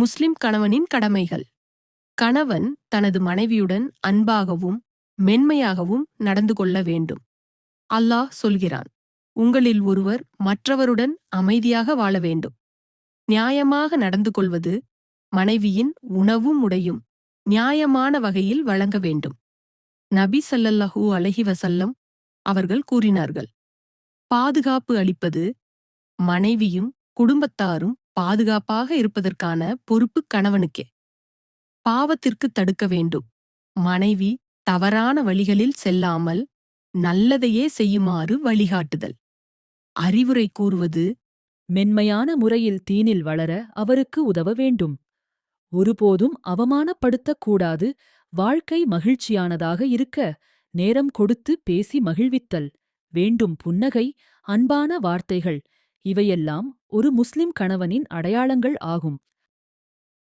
முஸ்லிம் கணவனின் கடமைகள். கணவன் தனது மனைவியுடன் அன்பாகவும் மென்மையாகவும் நடந்து கொள்ள வேண்டும். அல்லாஹ் சொல்கிறான் உங்களில் ஒருவர் மற்றவருடன் அமைதியாக வாழ வேண்டும். நியாயமாக நடந்து கொள்வது மனைவியின் உணவும் உடையும் நியாயமான வகையில் வழங்க வேண்டும். நபி சல்லல்லாஹு அலஹி வசல்லம் அவர்கள் கூறினார்கள் பாதுகாப்பு அளிப்பது மனைவியும் குடும்பத்தாரும் பாதுகாப்பாக இருப்பதற்கான பொறுப்பு கணவனுக்கே. பாவத்திற்கு தடுக்க வேண்டும். மனைவி தவறான வழிகளில் செல்லாமல் நல்லதையே செய்யுமாறு வழிகாட்டுதல். அறிவுரை கூறுவது மென்மையான முறையில் தீனில் வளர அவருக்கு உதவ வேண்டும். ஒருபோதும் அவமானப்படுத்தக் கூடாது. வாழ்க்கை மகிழ்ச்சியானதாக இருக்க நேரம் கொடுத்து பேசி மகிழ்வித்தல். வேண்டும் புன்னகை அன்பான வார்த்தைகள் இவையெல்லாம் ஒரு முஸ்லிம் கணவனின் அடையாளங்கள் ஆகும்.